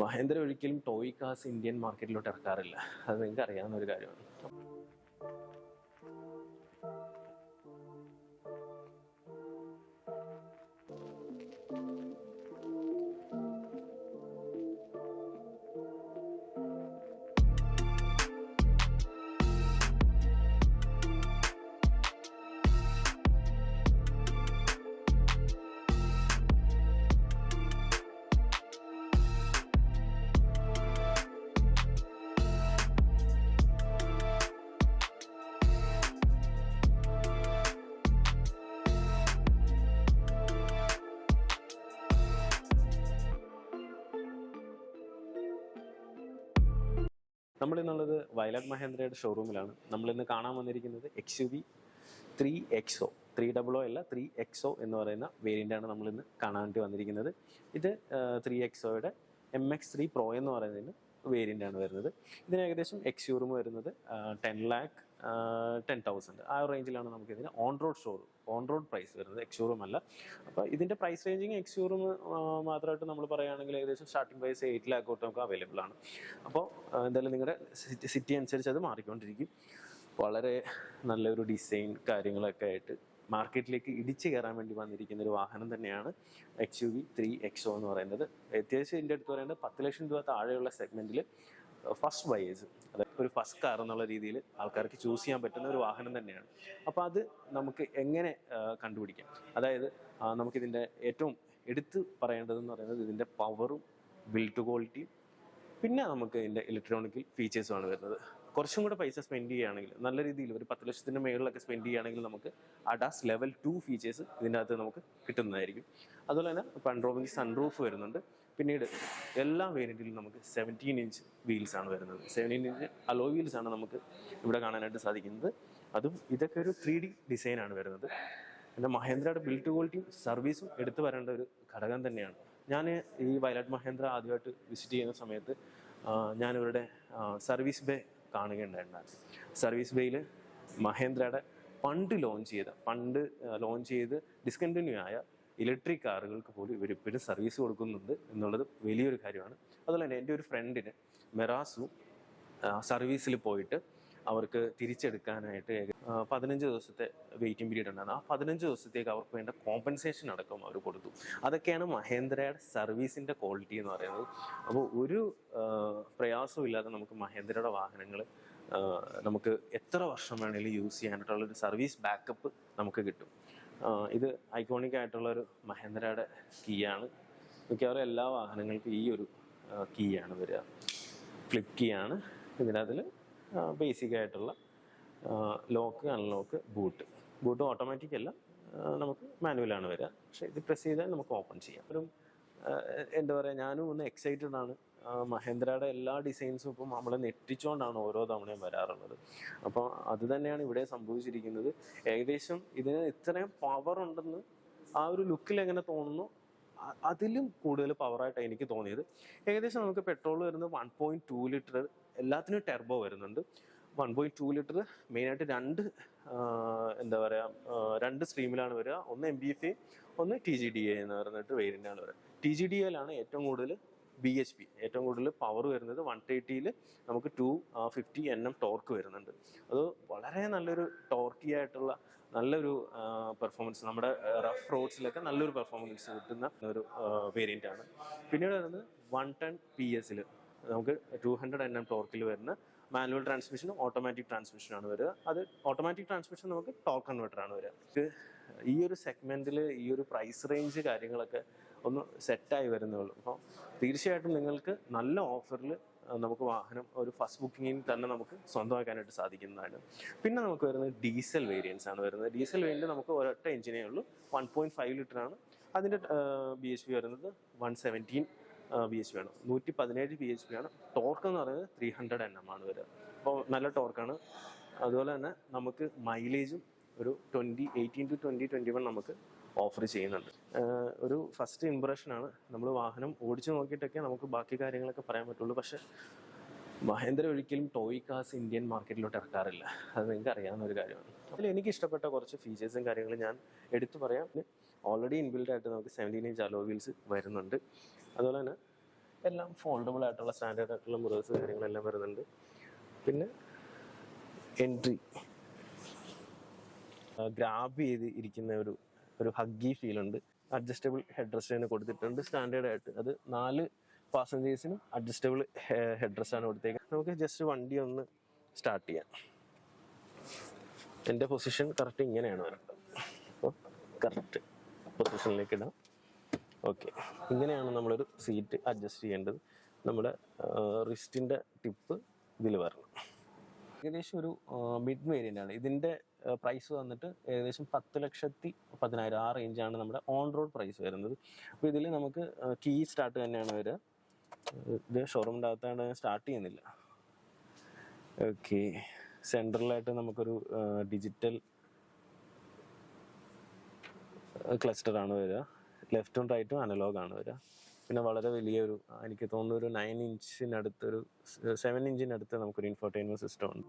മഹേന്ദ്ര ഒരിക്കലും ടോയ് കാസ് ഇന്ത്യൻ മാർക്കറ്റിലോട്ട് ഇറക്കാറില്ല. അത് നിങ്ങൾക്ക് അറിയാവുന്ന ഒരു കാര്യമാണ്. നമ്മൾ ഇന്നുള്ളത് വയലറ്റ് മഹേന്ദ്രയുടെ ഷോറൂമിലാണ് നമ്മൾ ഇന്ന് കാണാൻ വന്നിരിക്കുന്നത് X U V three XO three double O അല്ല ത്രീ എക്സോ എന്ന് പറയുന്ന വേരിയന്റ് ആണ് നമ്മൾ ഇന്ന് കാണാൻ വേണ്ടി വന്നിരിക്കുന്നത് ഇത് ത്രീ എക്സോയുടെ എം എക്സ് ത്രീ പ്രോ എന്ന് പറയുന്നതിന് വേരിയന്റ് ആണ് വരുന്നത്. ഇതിന് ഏകദേശം എക്സ് ഷോറൂം വരുന്നത് ടെൻ ലാക്ക് ടെൻ തൗസൻഡ് ആ റേഞ്ചിലാണ് നമുക്ക് ഇതിന് on road showroom on road price വരുന്നത് എക്സ് ഷോറൂം അല്ല. അപ്പോൾ ഇതിന്റെ പ്രൈസ് റേഞ്ചിങ് എക്സ് ഷോറൂം മാത്രമായിട്ട് നമ്മൾ പറയുകയാണെങ്കിൽ ഏകദേശം സ്റ്റാർട്ടിംഗ് പ്രൈസ് എയ്റ്റ് ലാക്ക് തൊട്ട് നമുക്ക് അവൈലബിൾ ആണ്. അപ്പോൾ എന്തായാലും നിങ്ങളുടെ സിറ്റി അനുസരിച്ച് അത് മാറിക്കൊണ്ടിരിക്കും. വളരെ നല്ലൊരു ഡിസൈൻ കാര്യങ്ങളൊക്കെ ആയിട്ട് മാർക്കറ്റിലേക്ക് ഇടിച്ചു കയറാൻ വേണ്ടി വന്നിരിക്കുന്ന ഒരു വാഹനം തന്നെയാണ് X U V three XO എന്ന് പറയുന്നത്. അത്യാവശ്യം ഇതിന്റെ അടുത്ത് പറയുന്നത് പത്ത് ലക്ഷം രൂപ താഴെയുള്ള സെഗ്മെന്റിൽ ഫസ്റ്റ് ബയേഴ്സ് അതായത് ഒരു ഫസ്റ്റ് കാർ എന്നുള്ള രീതിയിൽ ആൾക്കാർക്ക് ചൂസ് ചെയ്യാൻ പറ്റുന്ന ഒരു വാഹനം തന്നെയാണ്. അപ്പോൾ അത് നമുക്ക് എങ്ങനെ കണ്ടുപിടിക്കാം? അതായത് നമുക്കിതിന്റെ ഏറ്റവും എടുത്ത് പറയേണ്ടതെന്ന് പറയുന്നത് ഇതിന്റെ പവറും ബിൽഡ് ക്വാളിറ്റിയും പിന്നെ നമുക്ക് ഇതിന്റെ ഇലക്ട്രോണിക്കൽ ഫീച്ചേഴ്സുമാണ് വരുന്നത്. കുറച്ചും കൂടെ പൈസ സ്പെൻഡ് ചെയ്യുകയാണെങ്കിൽ നല്ല രീതിയിൽ ഒരു പത്ത് ലക്ഷത്തിന്റെ മേളിലൊക്കെ സ്പെൻഡ് ചെയ്യുകയാണെങ്കിൽ നമുക്ക് അഡാസ് ലെവൽ ടു ഫീച്ചേഴ്സ് ഇതിനകത്ത് നമുക്ക് കിട്ടുന്നതായിരിക്കും. അതുപോലെ തന്നെ പൺറോമിങ് സൺറൂഫ് വരുന്നുണ്ട്. പിന്നീട് എല്ലാ വേരിയന്റിലും നമുക്ക് സെവന്റീൻ ഇഞ്ച് വീൽസ് ആണ് വരുന്നത്. സെവന്റീൻ ഇഞ്ച് അലോ വീൽസ് ആണ് നമുക്ക് ഇവിടെ കാണാനായിട്ട് സാധിക്കുന്നത്. അതും ഇതൊക്കെ ഒരു ത്രീ ഡി ഡിസൈനാണ് വരുന്നത്. പിന്നെ മഹേന്ദ്രയുടെ ബിൽഡ് ക്വാളിറ്റിയും സർവീസും എടുത്തു വരേണ്ട ഒരു ഘടകം തന്നെയാണ്. ഞാൻ ഈ വയലാട്ട് മഹേന്ദ്ര ആദ്യമായിട്ട് വിസിറ്റ് ചെയ്യുന്ന സമയത്ത് ഞാൻ സർവീസ് ബേ കാണുകയുണ്ടായിരുന്നു. സർവീസ് ബേയിൽ മഹേന്ദ്രയുടെ പണ്ട് ലോഞ്ച് ചെയ്ത പണ്ട് ലോഞ്ച് ചെയ്ത് ഡിസ്കണ്ടിന്യൂ ആയ ഇലക്ട്രിക് കാറുകൾക്ക് പോലും ഇവർ ഇപ്പോഴും സർവീസ് കൊടുക്കുന്നുണ്ട് എന്നുള്ളത് വലിയൊരു കാര്യമാണ്. അതുപോലെ തന്നെ എന്റെ ഒരു ഫ്രണ്ടിന് മെറാസു സർവീസിൽ പോയിട്ട് അവർക്ക് തിരിച്ചെടുക്കാനായിട്ട് പതിനഞ്ച് ദിവസത്തെ വെയിറ്റിംഗ് പീരീഡ് ഉണ്ടായിരുന്നു. ആ പതിനഞ്ച് ദിവസത്തേക്ക് അവർക്ക് വേണ്ട കോമ്പൻസേഷൻ അടക്കം അവർ കൊടുത്തു. അതൊക്കെയാണ് മഹേന്ദ്രയുടെ സർവീസിന്റെ ക്വാളിറ്റി എന്ന് പറയുന്നത്. അപ്പോൾ ഒരു പ്രയാസവും ഇല്ലാതെ നമുക്ക് മഹേന്ദ്രയുടെ വാഹനങ്ങൾ നമുക്ക് എത്ര വർഷം വേണമെങ്കിലും യൂസ് ചെയ്യാനായിട്ടുള്ള ഒരു സർവീസ് ബാക്കപ്പ് നമുക്ക് കിട്ടും. ഇത് ഐക്കോണിക് ആയിട്ടുള്ള ഒരു മഹേന്ദ്രയുടെ കീയാണ്. മിക്കവാറും എല്ലാ വാഹനങ്ങൾക്കും ഈ ഒരു കീയാണ് വരിക. ഫ്ലിപ്പ് കീ ആണ്. ഇതിനകത്തിൽ ബേസിക് ആയിട്ടുള്ള lock unlock boot boot automatic അല്ല നമുക്ക് മാനുവലാണ് വരിക. പക്ഷേ ഇത് പ്രസ് ചെയ്താൽ നമുക്ക് ഓപ്പൺ ചെയ്യാം. ഒരു എന്താ പറയുക ഞാനും ഒന്ന് എക്സൈറ്റഡ് ആണ്. മഹേന്ദ്രയുടെ എല്ലാ ഡിസൈൻസും ഇപ്പം നമ്മളെ നെറ്റിച്ചുകൊണ്ടാണ് ഓരോ തവണയും വരാറുള്ളത്. അപ്പോൾ അത് തന്നെയാണ് ഇവിടെ സംഭവിച്ചിരിക്കുന്നത്. ഏകദേശം ഇതിന് ഇത്രയും പവർ ഉണ്ടെന്ന് ആ ഒരു ലുക്കിൽ എങ്ങനെ തോന്നുന്നു? അതിലും കൂടുതൽ പവറായിട്ടാണ് എനിക്ക് തോന്നിയത്. ഏകദേശം നമുക്ക് പെട്രോൾ വരുന്നത് വൺ പോയിന്റ് ടു ലിറ്റർ എല്ലാത്തിനും ടെർബോ വരുന്നുണ്ട്. വൺ പോയിന്റ് ടു ലിറ്റർ മെയിനായിട്ട് രണ്ട് എന്താ പറയുക രണ്ട് സ്ട്രീമിലാണ് വരിക. ഒന്ന് എം ബി എഫ് ഒന്ന് ടി ജി ഡി എന്ന് പറഞ്ഞിട്ട് വേരിയന്റാണ് വരിക. ടി ജി ഡി എയിലാണ് ഏറ്റവും കൂടുതൽ ബി എച്ച് പി ഏറ്റവും കൂടുതൽ പവർ വരുന്നത് വൺ തേർട്ടിയിൽ നമുക്ക് two fifty N M torque വരുന്നുണ്ട്. അത് വളരെ നല്ലൊരു ടോർക്കി ആയിട്ടുള്ള നല്ലൊരു പെർഫോമൻസ് നമ്മുടെ റഫ് റോഡ്സിലൊക്കെ നല്ലൊരു പെർഫോമൻസ് കിട്ടുന്ന ഒരു വേരിയന്റ് ആണ്. പിന്നീട് വരുന്നത് വൺ ടെൻ പി എസിൽ നമുക്ക് ടു ഹൺഡ്രഡ് എൻ എം ടോർക്കിൽ വരുന്ന മാനുവൽ ട്രാൻസ്മിഷനും ഓട്ടോമാറ്റിക് ട്രാൻസ്മിഷനാണ് വരിക. അത് ഓട്ടോമാറ്റിക് ട്രാൻസ്മിഷൻ നമുക്ക് ടോർക്ക് കൺവെർട്ടറാണ് വരിക. ഈ ഒരു സെഗ്മെന്റിൽ ഈ ഒരു പ്രൈസ് റേഞ്ച് കാര്യങ്ങളൊക്കെ ഒന്ന് സെറ്റായി വരുന്നേ ഉള്ളൂ അപ്പോൾ തീർച്ചയായിട്ടും നിങ്ങൾക്ക് നല്ല ഓഫറിൽ നമുക്ക് വാഹനം ഒരു ഫസ്റ്റ് ബുക്കിങ്ങിൽ തന്നെ നമുക്ക് സ്വന്തമാക്കാനായിട്ട് സാധിക്കുന്നതാണ്. പിന്നെ നമുക്ക് വരുന്നത് ഡീസൽ വേരിയൻസ് ആണ് വരുന്നത്. ഡീസൽ വേരിയന്റ് നമുക്ക് ഒരൊറ്റ എഞ്ചിനേ ഉള്ളൂ. വൺ പോയിന്റ് ഫൈവ് ലിറ്റർ ആണ്. അതിന്റെ ബി എച്ച് പി വരുന്നത് one seventeen B H P ആണ്. നൂറ്റി പതിനേഴ് ബി എച്ച് പി ആണ്. ടോർക്ക് എന്ന് പറയുന്നത് ത്രീ ഹൺഡ്രഡ് എൻ എം ആണ് വരിക. അപ്പോൾ നല്ല ടോർക്കാണ് അതുപോലെ തന്നെ നമുക്ക് മൈലേജും ഒരു twenty eighteen to twenty twenty one നമുക്ക് ഓഫർ ചെയ്യുന്നുണ്ട്. ഒരു ഫസ്റ്റ് ഇമ്പ്രഷനാണ് നമ്മൾ വാഹനം ഓടിച്ചു നോക്കിയിട്ടൊക്കെ നമുക്ക് ബാക്കി കാര്യങ്ങളൊക്കെ പറയാൻ പറ്റുള്ളൂ. പക്ഷെ മഹേന്ദ്ര ഒരിക്കലും ടോയ് കാസ് ഇന്ത്യൻ മാർക്കറ്റിലോട്ട് ഇറക്കാറില്ല. അത് നിങ്ങൾക്ക് അറിയാവുന്ന ഒരു കാര്യമാണ്. അതിൽ എനിക്ക് ഇഷ്ടപ്പെട്ട കുറച്ച് ഫീച്ചേഴ്സും കാര്യങ്ങളും ഞാൻ എടുത്തു പറയാം. ഓൾറെഡി ഇൻബിൽഡ് ആയിട്ട് നമുക്ക് സെവന്റീൻ ഇഞ്ച് അലോ വീൽസ് വരുന്നുണ്ട്. അതുപോലെ തന്നെ എല്ലാം ഫോൾഡബിൾ ആയിട്ടുള്ള സ്റ്റാൻഡേർഡ് ആയിട്ടുള്ള മിറേഴ്സ് കാര്യങ്ങളെല്ലാം വരുന്നുണ്ട്. പിന്നെ എൻട്രി ഗ്രാബ് ചെയ്ത് ഇരിക്കുന്ന ഒരു ഒരു ഹഗ്ഗി ഫീൽ ഉണ്ട്. അഡ്ജസ്റ്റബിൾ ഹെഡ് റെസ്റ്റ് കൊടുത്തിട്ടുണ്ട്. സ്റ്റാൻഡേർഡ് ആയിട്ട് അത് നാല് പാസഞ്ചേഴ്സിനും അഡ്ജസ്റ്റബിൾ ഹെഡ് റെസ്റ്റ് ആണ് കൊടുത്തേക്കുന്നത്. നമുക്ക് ജസ്റ്റ് വണ്ടി ഒന്ന് സ്റ്റാർട്ട് ചെയ്യാം. എന്റെ പൊസിഷൻ കറക്റ്റ് ഇങ്ങനെയാണ് വരേണ്ടത്. അപ്പോൾ കറക്റ്റ് പൊസിഷനിലേക്ക് ഇടാം. ഓക്കെ ഇങ്ങനെയാണ് നമ്മളൊരു സീറ്റ് അഡ്ജസ്റ്റ് ചെയ്യേണ്ടത്. നമ്മുടെ റിസ്റ്റിന്റെ ടിപ്പ് ഇതിൽ വരണം. ഏകദേശം ഒരു മിഡ് വേരിയന്റ് ആണ്. ഇതിന്റെ പ്രൈസ് വന്നിട്ട് ഏകദേശം പത്ത് ലക്ഷത്തി പതിനായിരം ആ റേഞ്ചാണ് നമ്മുടെ ഓൺ റോഡ് പ്രൈസ് വരുന്നത്. അപ്പോൾ ഇതിൽ നമുക്ക് കീ സ്റ്റാർട്ട് തന്നെയാണ് വരിക. ഇത് ഷോറൂമിന്റെ അകത്താണ് സ്റ്റാർട്ട് ചെയ്യുന്നില്ല. ഓക്കെ സെൻട്രലായിട്ട് നമുക്കൊരു ഡിജിറ്റൽ ക്ലസ്റ്റർ ആണ് വരിക. ലെഫ്റ്റും റൈറ്റും അനലോഗ് ആണ് വരിക. പിന്നെ വളരെ വലിയൊരു എനിക്ക് തോന്നുന്നു ഒരു നയൻ ഇഞ്ചിനടുത്തൊരു സെവൻ ഇഞ്ചിനടുത്ത് നമുക്കൊരു ഇൻഫോർടൈൻമെന്റ് സിസ്റ്റം ഉണ്ട്.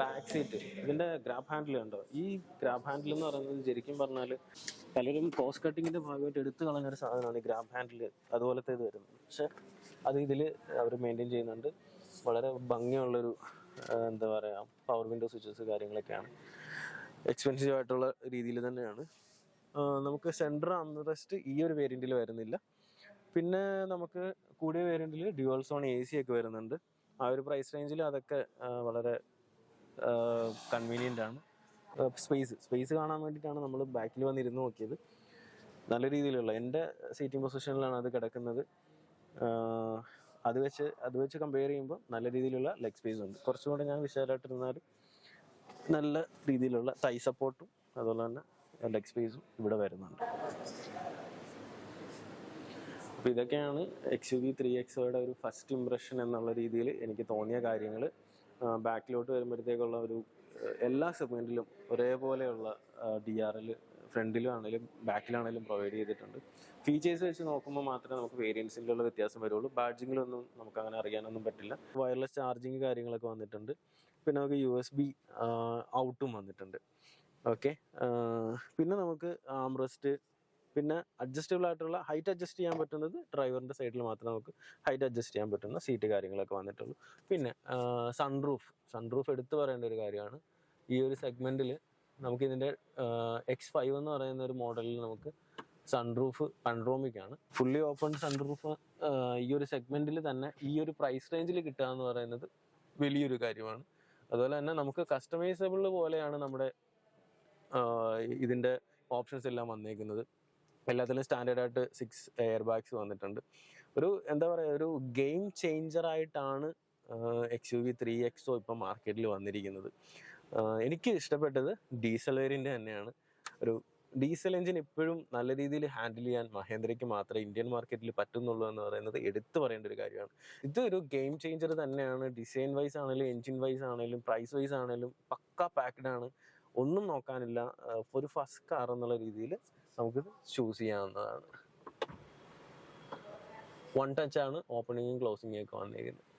ബാക്ക് സീറ്റ് ഇതിന്റെ ഗ്രാബ് ഹാൻഡിൽ ഉണ്ടോ ഈ ഗ്രാബ് ഹാൻഡിൽ എന്ന് പറയുന്നത് ശരിക്കും പറഞ്ഞാൽ പലരും കോസ്റ്റ് കട്ടിങ്ങിന്റെ ഭാഗമായിട്ട് എടുത്തു കളഞ്ഞ ഒരു സാധനമാണ് ഈ ഗ്രാബ് ഹാൻഡിൽ അതുപോലത്തെ ഇത് വരുന്നത്. പക്ഷെ അത് ഇതിൽ അവർ മെയിന്റെയിൻ ചെയ്യുന്നുണ്ട്. വളരെ ഭംഗിയുള്ളൊരു എന്താ പറയുക പവർ വിൻഡോ സ്വിച്ചസ് കാര്യങ്ങളൊക്കെയാണ്. എക്സ്പെൻസീവ് ആയിട്ടുള്ള രീതിയിൽ തന്നെയാണ്. നമുക്ക് സെൻട്രൽ അൺറെസ്റ്റ് ഈ ഒരു വേരിയന്റിൽ വരുന്നില്ല. പിന്നെ നമുക്ക് കൂടിയ വേരിയന്റിൽ ഡ്യുവൽ സോൺ എ സി ഒക്കെ വരുന്നുണ്ട്. ആ ഒരു പ്രൈസ് റേഞ്ചിൽ അതൊക്കെ വളരെ കൺവീനിയന്റ് ആണ്. സ്പേസ് സ്പേസ് കാണാൻ വേണ്ടിയിട്ടാണ് നമ്മൾ ബാക്കിൽ വന്നിരുന്ന് നോക്കിയത്. നല്ല രീതിയിലുള്ള എന്റെ സീറ്റിംഗ് പൊസിഷനിലാണ് അത് കിടക്കുന്നത്. അത് വെച്ച് അത് വെച്ച് കമ്പയർ ചെയ്യുമ്പോൾ നല്ല രീതിയിലുള്ള ലെഗ് സ്പേസ് ഉണ്ട്. കുറച്ചും കൂടെ ഞാൻ വിശാലമായിട്ടിരുന്നാലും നല്ല രീതിയിലുള്ള തൈ സപ്പോർട്ടും അതുപോലെ തന്നെ ലെഗ് സ്പേസും ഇവിടെ വരുന്നുണ്ട്. അപ്പോൾ ഇതൊക്കെയാണ് എക്സ് യു വി ത്രീ എക്സോയുടെ ഒരു ഫസ്റ്റ് ഇംപ്രഷൻ എന്നുള്ള രീതിയിൽ എനിക്ക് തോന്നിയ കാര്യങ്ങൾ ബാക്കിലോട്ട് വരുമ്പോഴത്തേക്കുള്ള ഒരു എല്ലാ സെഗ്മെന്റിലും ഒരേപോലെയുള്ള ഡി ആർ എൽ ഫ്രണ്ടിലും ആണെങ്കിലും ബാക്കിലാണെങ്കിലും പ്രൊവൈഡ് ചെയ്തിട്ടുണ്ട്. ഫീച്ചേഴ്സ് വെച്ച് നോക്കുമ്പോൾ മാത്രമേ നമുക്ക് വേരിയൻസിലുള്ള വ്യത്യാസം വരുള്ളൂ. ബാഡ്ജിങ്ങിലൊന്നും നമുക്ക് അങ്ങനെ അറിയാനൊന്നും പറ്റില്ല. വയർലെസ് ചാർജിങ് കാര്യങ്ങളൊക്കെ വന്നിട്ടുണ്ട്. പിന്നെ നമുക്ക് യു എസ് ബി ഔട്ടും വന്നിട്ടുണ്ട്. ഓക്കെ പിന്നെ നമുക്ക് ആംറസ്റ്റ് പിന്നെ അഡ്ജസ്റ്റബിൾ ആയിട്ടുള്ള ഹൈറ്റ് അഡ്ജസ്റ്റ് ചെയ്യാൻ പറ്റുന്നത് ഡ്രൈവറിന്റെ സൈഡിൽ മാത്രമേ നമുക്ക് ഹൈറ്റ് അഡ്ജസ്റ്റ് ചെയ്യാൻ പറ്റുന്ന സീറ്റ് കാര്യങ്ങളൊക്കെ വന്നിട്ടുള്ളൂ. പിന്നെ സൺറൂഫ് സൺറൂഫ് എടുത്തു പറയേണ്ട ഒരു കാര്യമാണ്. ഈ ഒരു സെഗ്മെന്റിൽ നമുക്ക് ഇതിന്റെ എക്സ് ഫൈവ് എന്ന് പറയുന്ന ഒരു മോഡലിൽ നമുക്ക് സൺറൂഫ് പൺറോമിക് ആണ്. ഫുള്ളി ഓപ്പൺ സൺറൂഫ് ഈ ഒരു സെഗ്മെന്റിൽ തന്നെ ഈ ഒരു പ്രൈസ് റേഞ്ചിൽ കിട്ടുക എന്ന് പറയുന്നത് വലിയൊരു കാര്യമാണ്. അതുപോലെ തന്നെ നമുക്ക് കസ്റ്റമൈസബിൾ പോലെയാണ് നമ്മുടെ ഇതിന്റെ ഓപ്ഷൻസ് എല്ലാം വന്നേക്കുന്നത്. എല്ലാത്തിലും സ്റ്റാൻഡേർഡ് ആയിട്ട് സിക്സ് എയർ ബാഗ്സ് വന്നിട്ടുണ്ട്. ഒരു എന്താ പറയുക ഒരു ഗെയിം ചേഞ്ചർ ആയിട്ടാണ് X U V three XO ഇപ്പം മാർക്കറ്റിൽ വന്നിരിക്കുന്നത്. എനിക്ക് ഇഷ്ടപ്പെട്ടത് ഡീസൽ വേരിയന്റ് തന്നെയാണ്. ഒരു ഡീസൽ എഞ്ചിൻ ഇപ്പോഴും നല്ല രീതിയിൽ ഹാൻഡിൽ ചെയ്യാൻ മഹേന്ദ്രയ്ക്ക് മാത്രമേ ഇന്ത്യൻ മാർക്കറ്റിൽ പറ്റുന്നുള്ളൂ എന്ന് പറയുന്നത് എടുത്തു പറയേണ്ട ഒരു കാര്യമാണ്. ഇത് ഒരു ഗെയിം ചേഞ്ചർ തന്നെയാണ്. ഡിസൈൻ വൈസ് ആണെങ്കിലും എഞ്ചിൻ വൈസ് ആണെങ്കിലും പ്രൈസ് വൈസ് ആണെങ്കിലും പക്ക പാക്ക്ഡ് ആണ്. ഒന്നും നോക്കാനില്ല. ഒരു ഫസ്റ്റ് കാർ എന്നുള്ള രീതിയിൽ നമുക്കിത് ചൂസ് ചെയ്യാവുന്നതാണ്. വൺ ടച്ച് ആണ് ഓപ്പണിങ്ങും ക്ലോസിങ്ങും ഒക്കെ വന്നിരിക്കുന്നത്